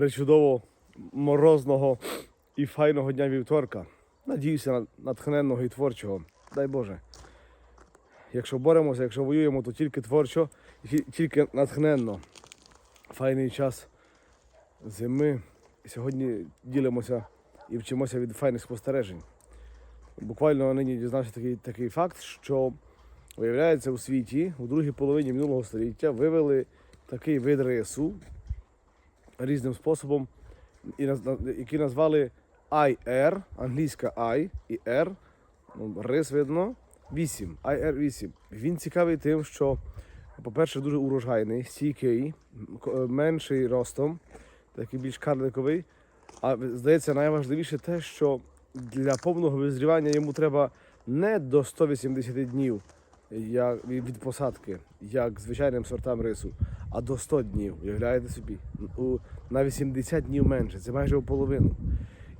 причудово морозного і файного дня вівторка. Надіюся, на- натхненного і творчого. Дай Боже. Якщо боремося, якщо воюємо, то тільки творчо, тільки натхненно. Файний час зими. Сьогодні ділимося і вчимося від файних спостережень. Буквально нині дізнався такий, такий факт, що виявляється у світі у другій половині минулого століття вивели такий вид рису різним способом, і наз- який назвали IR, англійська I і R, ну, рис видно, 8, IR8. Він цікавий тим, що, по-перше, дуже урожайний, стійкий, менший ростом, такий більш карликовий. А здається, найважливіше те, що для повного визрівання йому треба не до 180 днів як, від посадки, як звичайним сортам рису, а до 100 днів. Уявляєте собі? У, на 80 днів менше, це майже у половину.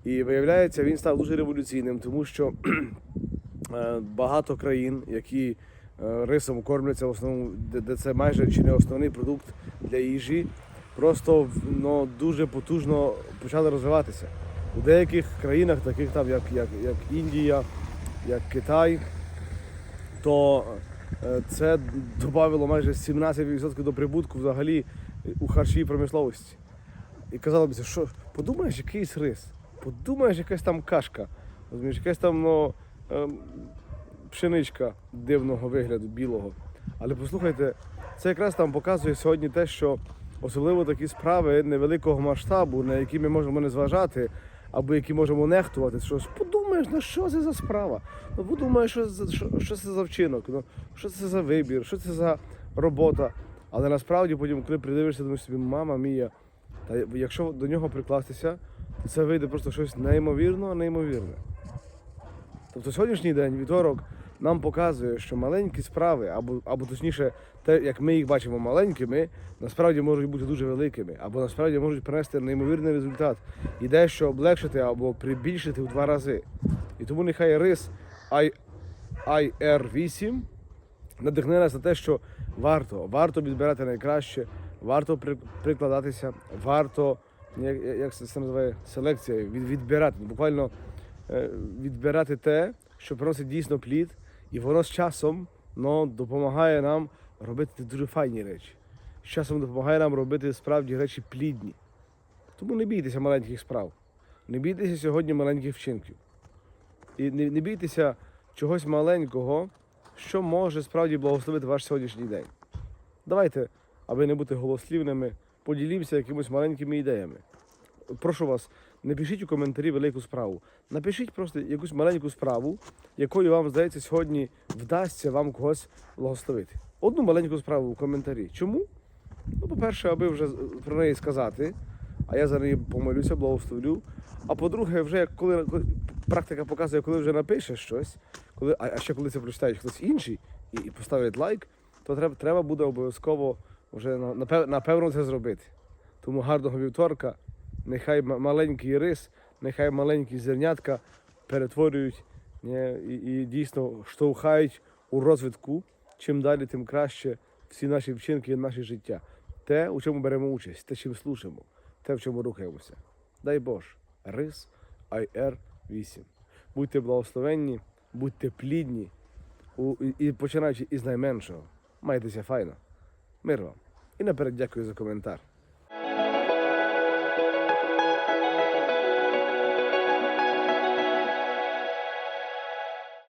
І виявляється, він став дуже революційним, тому що е, багато країн, які е, рисом кормляться в основному, де, це майже чи не основний продукт для їжі, просто ну, дуже потужно почали розвиватися. У деяких країнах, таких там, як, як, як Індія, як Китай, то е, це додавало майже 17% до прибутку взагалі у харчовій промисловості. І казалося, що подумаєш, якийсь рис, подумаєш, якась там кашка, розумієш, якась там ну, ем, пшеничка дивного вигляду, білого. Але послухайте, це якраз там показує сьогодні те, що особливо такі справи невеликого масштабу, на які ми можемо не зважати, або які можемо нехтувати. Що подумаєш, ну що це за справа? Ну подумаєш, що, що, що це за вчинок, ну, що це за вибір, що це за робота. Але насправді потім, коли придивишся, думаєш собі, мама мія, та якщо до нього прикластися, то це вийде просто щось неймовірно, неймовірне. Тобто сьогоднішній день, вівторок, нам показує, що маленькі справи, або, або точніше, те, як ми їх бачимо маленькими, насправді можуть бути дуже великими, або насправді можуть принести неймовірний результат і дещо облегшити або прибільшити в два рази. І тому нехай рис I- IR8 надихне нас на те, що варто, варто відбирати найкраще, варто при- прикладатися, варто, як, як це називає, селекція, від, відбирати, буквально е, відбирати те, що приносить дійсно плід, і воно з часом ну, допомагає нам робити дуже файні речі. З часом допомагає нам робити справді речі плідні. Тому не бійтеся маленьких справ, не бійтеся сьогодні маленьких вчинків. І не, не бійтеся чогось маленького, що може справді благословити ваш сьогоднішній день. Давайте, аби не бути голослівними, поділімося якимось маленькими ідеями. Прошу вас, не пишіть у коментарі велику справу. Напишіть просто якусь маленьку справу, якою вам здається сьогодні вдасться вам когось благословити. Одну маленьку справу в коментарі. Чому? Ну, по-перше, аби вже про неї сказати, а я за неї помолюся, благословлю. А по-друге, вже коли, практика показує, коли вже напишеш щось, коли, а, ще коли це прочитає хтось інший і, і поставить лайк, то треба, треба буде обов'язково вже напевно це зробити. Тому гарного вівторка, нехай маленький рис, нехай маленькі зернятка перетворюють ні, і, і дійсно штовхають у розвитку. Чим далі, тим краще всі наші вчинки і наше життя. Те, у чому беремо участь, те, чим служимо, те, в чому рухаємося. Дай Боже, рис IR 8. Будьте благословенні, будьте плідні і починаючи із найменшого. Майтеся файно. Мир вам. І наперед дякую за коментар.